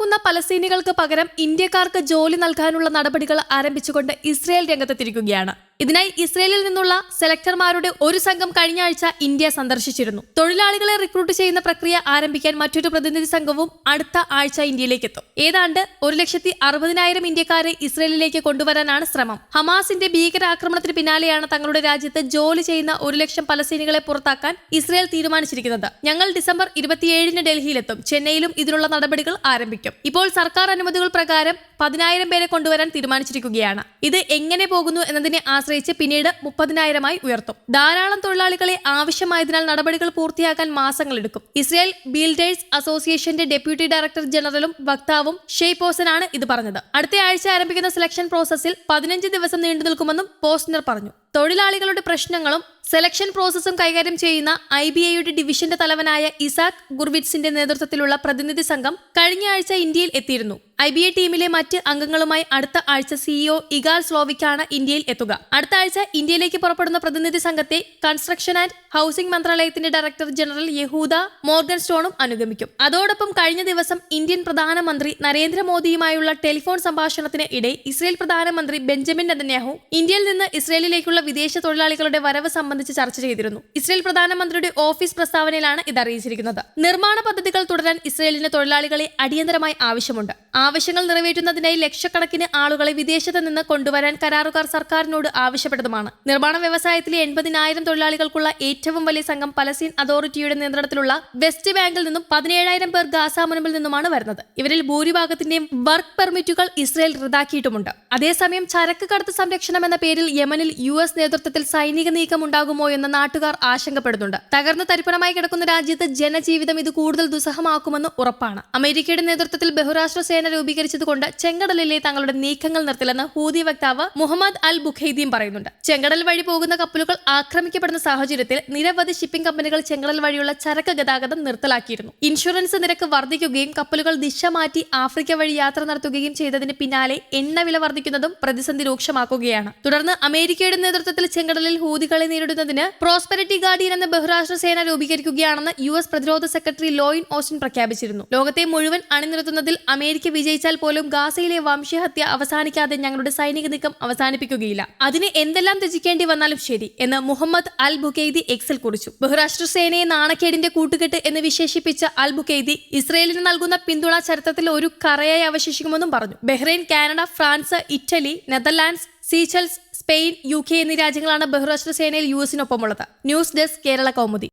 പുറത്താക്കുന്ന പലസ്തീനികൾക്ക് പകരം ഇന്ത്യക്കാർക്ക് ജോലി നൽകാനുള്ള നടപടികൾ ആരംഭിച്ചുകൊണ്ട് ഇസ്രയേൽ രംഗത്തെത്തിരിക്കുകയാണ് ഇതിനായി ഇസ്രയേലിൽ നിന്നുള്ള സെലക്ടർമാരുടെ ഒരു സംഘം കഴിഞ്ഞ ആഴ്ച ഇന്ത്യ സന്ദർശിച്ചിരുന്നു. തൊഴിലാളികളെ റിക്രൂട്ട് ചെയ്യുന്ന പ്രക്രിയ ആരംഭിക്കാൻ മറ്റൊരു പ്രതിനിധി സംഘവും അടുത്ത ആഴ്ച ഇന്ത്യയിലേക്ക് എത്തും ഏതാണ്ട് ഒരു ലക്ഷത്തി അറുപതിനായിരം ഇന്ത്യക്കാരെ ഇസ്രയേലിലേക്ക് കൊണ്ടുവരാനാണ് ശ്രമം. ഹമാസിന്റെ ഭീകരാക്രമണത്തിന് പിന്നാലെയാണ് തങ്ങളുടെ രാജ്യത്ത് ജോലി ചെയ്യുന്ന ഒരു ലക്ഷം പലസ്തീനികളെ പുറത്താക്കാൻ ഇസ്രയേൽ തീരുമാനിച്ചിരിക്കുന്നത്. ഞങ്ങൾ ഡിസംബർ ഇരുപത്തിയേഴിന് ഡൽഹിയിലെത്തും. ചെന്നൈയിലും ഇതിനുള്ള നടപടികൾ ആരംഭിക്കും. ഇപ്പോൾ സർക്കാർ അനുമതികൾ പ്രകാരം പതിനായിരം പേരെ കൊണ്ടുവരാൻ തീരുമാനിച്ചിരിക്കുകയാണ്. ഇത് എങ്ങനെ പോകുന്നു എന്നതിനെ ആശ്രയിച്ച് പിന്നീട് മുപ്പതിനായിരമായി ഉയർത്തും. ധാരാളം തൊഴിലാളികളെ ആവശ്യമായതിനാൽ നടപടികൾ പൂർത്തിയാക്കാൻ മാസങ്ങളെടുക്കും. ഇസ്രായേൽ ബിൽഡേഴ്സ് അസോസിയേഷന്റെ ഡെപ്യൂട്ടി ഡയറക്ടർ ജനറലും വക്താവും ഷെയ്പോസനാണ് ഇത് പറഞ്ഞത്. അടുത്ത ആഴ്ച ആരംഭിക്കുന്ന സെലക്ഷൻ പ്രോസസ്സിൽ പതിനഞ്ച് ദിവസം നീണ്ടു നിൽക്കുമെന്നും പോസ്റ്റ്നർ പറഞ്ഞു. തൊഴിലാളികളുടെ പ്രശ്നങ്ങളും സെലക്ഷൻ പ്രോസസ്സും കൈകാര്യം ചെയ്യുന്ന ഐ ബി ഐയുടെ ഡിവിഷന്റെ തലവനായ ഇസാക് ഗുർവിറ്റ്സിന്റെ നേതൃത്വത്തിലുള്ള പ്രതിനിധി സംഘം കഴിഞ്ഞ ആഴ്ച ഇന്ത്യയിൽ എത്തിയിരുന്നു. ഐ ബി എ ടീമിലെ മറ്റ് അംഗങ്ങളുമായി അടുത്ത ആഴ്ച സിഇഒ ഇഗാൽ സ്ലോവിക്കാണ് ഇന്ത്യയിൽ എത്തുക. അടുത്ത ആഴ്ച ഇന്ത്യയിലേക്ക് പുറപ്പെടുന്ന പ്രതിനിധി സംഘത്തെ കൺസ്ട്രക്ഷൻ ആൻഡ് ഹൌസിംഗ് മന്ത്രാലയത്തിന്റെ ഡയറക്ടർ ജനറൽ യഹൂദ മോർഗൻ സ്റ്റോണും അനുഗമിക്കും. അതോടൊപ്പം കഴിഞ്ഞ ദിവസം ഇന്ത്യൻ പ്രധാനമന്ത്രി നരേന്ദ്രമോദിയുമായുള്ള ടെലിഫോൺ സംഭാഷണത്തിന് ഇടെ ഇസ്രയേൽ പ്രധാനമന്ത്രി ബെഞ്ചമിൻ നെതന്യാഹു ഇന്ത്യയിൽ നിന്ന് ഇസ്രയേലിലേക്കുള്ള വിദേശ തൊഴിലാളികളുടെ വരവ് സംബന്ധിച്ച് ചർച്ച ചെയ്തിരുന്നു. ഇസ്രയേൽ പ്രധാനമന്ത്രിയുടെ ഓഫീസ് പ്രസ്താവനയിലാണ് ഇത് അറിയിച്ചിരിക്കുന്നത്. നിർമ്മാണ പദ്ധതികൾ തുടരാൻ ഇസ്രയേലിന് തൊഴിലാളികളെ അടിയന്തരമായി ആവശ്യമുണ്ട്. ആവശ്യങ്ങൾ നിറവേറ്റുന്നതിനായി ലക്ഷക്കണക്കിന് ആളുകളെ വിദേശത്ത് നിന്ന് കൊണ്ടുവരാൻ കരാറുകാർ സർക്കാരിനോട് ആവശ്യപ്പെട്ടതുമാണ്. നിർമ്മാണ വ്യവസായത്തിലെ എൺപതിനായിരം തൊഴിലാളികൾക്കുള്ള ഏറ്റവും വലിയ സംഘം പലസ്തീൻ അതോറിറ്റിയുടെ നിയന്ത്രണത്തിലുള്ള വെസ്റ്റ് ബാങ്കിൽ നിന്നും പതിനേഴായിരം പേർ ഗാസ മുനമ്പിൽ നിന്നുമാണ് വരുന്നത്. ഇവരിൽ ഭൂരിഭാഗത്തിന്റെയും വർക്ക് പെർമിറ്റുകൾ ഇസ്രയേൽ റദ്ദാക്കിയിട്ടുമുണ്ട്. അതേസമയം ചരക്ക് കടത്ത് സംരക്ഷണം എന്ന പേരിൽ യമനിൽ യു എസ് നേതൃത്വത്തിൽ സൈനിക നീക്കം ഉണ്ടാകുമോ എന്ന് നാട്ടുകാർ ആശങ്കപ്പെടുന്നുണ്ട്. തകർന്ന് തരിപ്പണമായി കിടക്കുന്ന രാജ്യത്ത് ജനജീവിതം ഇത് കൂടുതൽ ദുസ്സഹമാക്കുമെന്ന് ഉറപ്പാണ്. അമേരിക്കയുടെ നേതൃത്വത്തിൽ ബഹുരാഷ്ട്ര സേന രൂപീകരിച്ചതുകൊണ്ട് ചെങ്കടലിലെ തങ്ങളുടെ നീക്കങ്ങൾ നിർത്തില്ലെന്ന് ഹൂതി വക്താവ് മുഹമ്മദ് അൽ ബുഖൈദിയും പറയുന്നുണ്ട്. ചെങ്കടൽ വഴി പോകുന്ന കപ്പലുകൾ ആക്രമിക്കപ്പെടുന്ന സാഹചര്യത്തിൽ നിരവധി ഷിപ്പിംഗ് കമ്പനികൾ ചെങ്കടൽ വഴിയുള്ള ചരക്ക് ഗതാഗതം നിർത്തലാക്കിയിരുന്നു. ഇൻഷുറൻസ് നിരക്ക് വർദ്ധിക്കുകയും കപ്പലുകൾ ദിശ മാറ്റി ആഫ്രിക്ക വഴി യാത്ര നടത്തുകയും ചെയ്തതിന് പിന്നാലെ എണ്ണവില വർദ്ധിക്കുന്നതും പ്രതിസന്ധി രൂക്ഷമാക്കുകയാണ്. തുടർന്ന് അമേരിക്കയുടെ നേതൃത്വത്തിൽ ചെങ്കടലിൽ ഹൂതികളെ നേരിടുന്നതിന് പ്രോസ്പെരിറ്റി ഗാർഡിയൻ എന്ന ബഹുരാഷ്ട്ര സേന രൂപീകരിക്കുകയാണെന്ന് യു പ്രതിരോധ സെക്രട്ടറി ലോയിൻ ഓസ്റ്റിൻ പ്രഖ്യാപിച്ചിരുന്നു. ലോകത്തെ മുഴുവൻ അണിനിരത്തുന്നതിൽ അമേരിക്ക വിജയിച്ചാൽ പോലും ഗാസയിലെ വംശഹത്യ അവസാനിക്കാതെ ഞങ്ങളുടെ സൈനിക നീക്കം അവസാനിപ്പിക്കുകയില്ല. അതിന് എന്തെല്ലാം ത്യജിക്കേണ്ടി വന്നാലും ശരി എന്ന് മുഹമ്മദ് അൽ ബുഖൈദി എക്സിൽ കുറിച്ചു. ബഹുരാഷ്ട്ര സേനയെ നാണക്കേടിന്റെ കൂട്ടുകെട്ട് എന്ന് വിശേഷിപ്പിച്ച അൽ ബുഖൈദി ഇസ്രയേലിന് നൽകുന്ന പിന്തുണ ചരിത്രത്തിൽ ഒരു കറയായി അവശേഷിക്കുമെന്നും പറഞ്ഞു. Bahrain Canada France Italy Netherlands Seychelles Spain U K എന്നീ രാജ്യങ്ങളാണ് ബഹുരാഷ്ട്ര സേനയിൽ U എസിനൊപ്പമുള്ളത്. News desk Kerala Kaumudi.